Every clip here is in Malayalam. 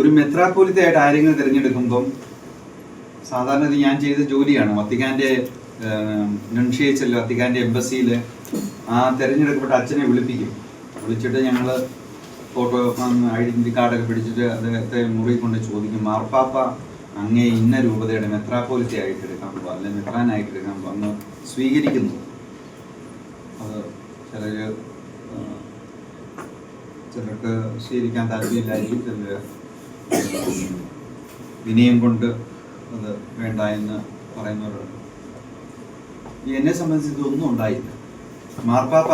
ഒരു മെത്രാപ്പോലിത്തെ ആയിട്ട് ആരെങ്കിലും തിരഞ്ഞെടുക്കുമ്പം സാധാരണ ഇത് ഞാൻ ചെയ്ത ജോലിയാണ്. വത്തിക്കാന്റെ നുൻഷിയച്ചല്ലോ വത്തിക്കാന്റെ എംബസിയിൽ ആ തിരഞ്ഞെടുക്കപ്പെട്ട അച്ഛനെ വിളിപ്പിക്കും. വിളിച്ചിട്ട് ഞങ്ങൾ ഫോട്ടോ ഐഡന്റിറ്റി കാർഡൊക്കെ പിടിച്ചിട്ട് അദ്ദേഹത്തെ മുറി കൊണ്ട് ചോദിക്കും മാർപ്പാപ്പ അങ്ങേ ഇന്ന രൂപതയുടെ മെത്രാപ്പോലിത്തെ ആയിട്ട് എടുക്കാൻ പോകും അല്ലെങ്കിൽ മെത്രാനായിട്ട് എടുക്കാൻ പോകും അങ്ങ് സ്വീകരിക്കുന്നു. അത് ചിലർ ചിലർക്ക് സ്വീകരിക്കാൻ താല്പര്യമില്ലായിരിക്കും ചിലര് ഉം, വിനയം കൊണ്ട് അത് വേണ്ട എന്ന് പറയുന്നവരുണ്ട് എന്നെ സംബന്ധിച്ച് ഇതൊന്നും ഉണ്ടായില്ല. മാർപ്പാപ്പ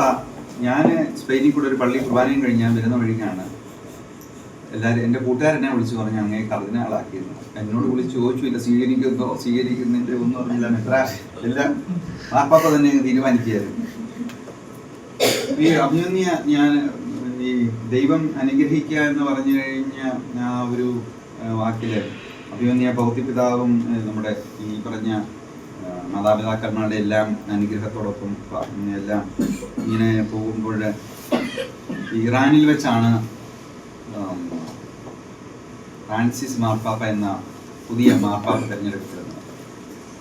ഞാൻ സ്പെയിനിൽ കൂടെ ഒരു പള്ളി കുർബാനയും കഴിഞ്ഞ് ഞാൻ വരുന്ന വഴിക്കാണ് എല്ലാവരും എന്റെ കൂട്ടുകാരെന്നെ വിളിച്ചു പറഞ്ഞു അങ്ങനെ കർദിനാളാക്കിയിരുന്നു എന്നോട് വിളിച്ച് ചോദിച്ചില്ല സ്വീകരിക്കുന്നോ സ്വീകരിക്കുന്നില്ല ഒന്നും അറിയില്ല എത്ര എല്ലാം മാർപ്പാപ്പ തന്നെ തീരുമാനിക്കുകയായിരുന്നു. ഈ അഭിനന്ദിയ ഞാൻ ദൈവം അനുഗ്രഹിക്കുക എന്ന് പറഞ്ഞു കഴിഞ്ഞ ആ ഒരു വാക്കിൽ അഭിമന്യ ഭൗതിപിതാവും നമ്മുടെ ഈ പറഞ്ഞ മാതാപിതാക്കന്മാരുടെ എല്ലാം അനുഗ്രഹത്തോടൊപ്പം എല്ലാം ഇങ്ങനെ പോകുമ്പോൾ ഇറാനിൽ വെച്ചാണ് ഫ്രാൻസിസ് മാർപ്പാപ്പ എന്ന പുതിയ മാർപ്പാപ്പ തിരഞ്ഞെടുക്കപ്പെടുന്നത്.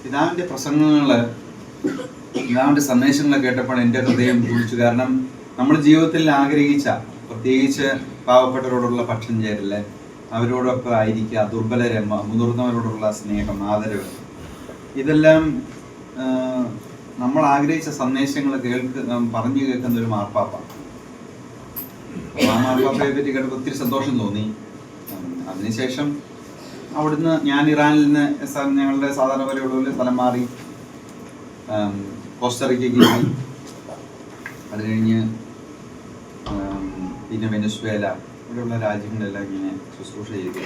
പിതാവിന്റെ പ്രസംഗങ്ങൾ പിതാവിന്റെ സന്ദേശങ്ങൾ കേട്ടപ്പോൾ എന്റെ ഹൃദയം കുളിച്ചു. കാരണം നമ്മുടെ ജീവിതത്തിൽ ആഗ്രഹിച്ച പ്രത്യേകിച്ച് പാവപ്പെട്ടവരോടുള്ള പക്ഷം ചേരൽ അവരോടൊപ്പം ആയിരിക്കുക ദുർബലരെ മുതിർന്നവരോടുള്ള സ്നേഹം ആദരവ്. ഇതെല്ലാം നമ്മൾ ആഗ്രഹിച്ച സന്ദേശങ്ങൾ കേൾക്ക് പറഞ്ഞു കേൾക്കുന്ന ഒരു മാർപ്പാപ്പ ആ മാർപ്പാപ്പയെ പറ്റി കേട്ടപ്പോൾ ഒത്തിരി സന്തോഷം തോന്നി. അതിനുശേഷം അവിടുന്ന് ഞാൻ ഇറാനിൽ നിന്ന് ഞങ്ങളുടെ സാധാരണ പോലെയുള്ള പോലെ സ്ഥലം മാറി കോസ്റ്ററിക്കയ്ക്ക് അത് കഴിഞ്ഞ് പിന്നെ വെനസ്വേല ഇവിടെയുള്ള രാജ്യങ്ങളെല്ലാം ഇങ്ങനെ ശുശ്രൂഷ ചെയ്തു.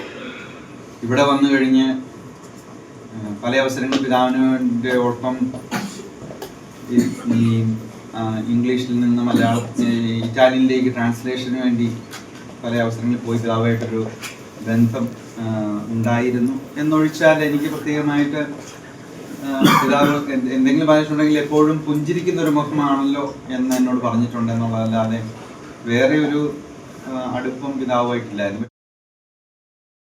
ഇവിടെ വന്നു കഴിഞ്ഞ് പല അവസരങ്ങളിൽ പിതാവിന്റെ ഒപ്പം ഈ ഇംഗ്ലീഷിൽ നിന്ന് മലയാളം ഇറ്റാലിയനിലേക്ക് ട്രാൻസ്ലേഷന് വേണ്ടി പല അവസരങ്ങളിൽ പോയി പിതാവായിട്ടൊരു ബന്ധം ഉണ്ടായിരുന്നു. എന്നൊഴിച്ചാൽ എനിക്ക് പ്രത്യേകമായിട്ട് പിതാവ് എന്ത് എന്തെങ്കിലും പറഞ്ഞിട്ടുണ്ടെങ്കിൽ എപ്പോഴും പുഞ്ചിരിക്കുന്ന ഒരു മുഖമാണല്ലോ എന്ന് എന്നോട് പറഞ്ഞിട്ടുണ്ട് എന്നുള്ളതല്ലാതെ വേറെ ഒരു അടുപ്പം പിതാവുമായിട്ടില്ലായിരുന്നു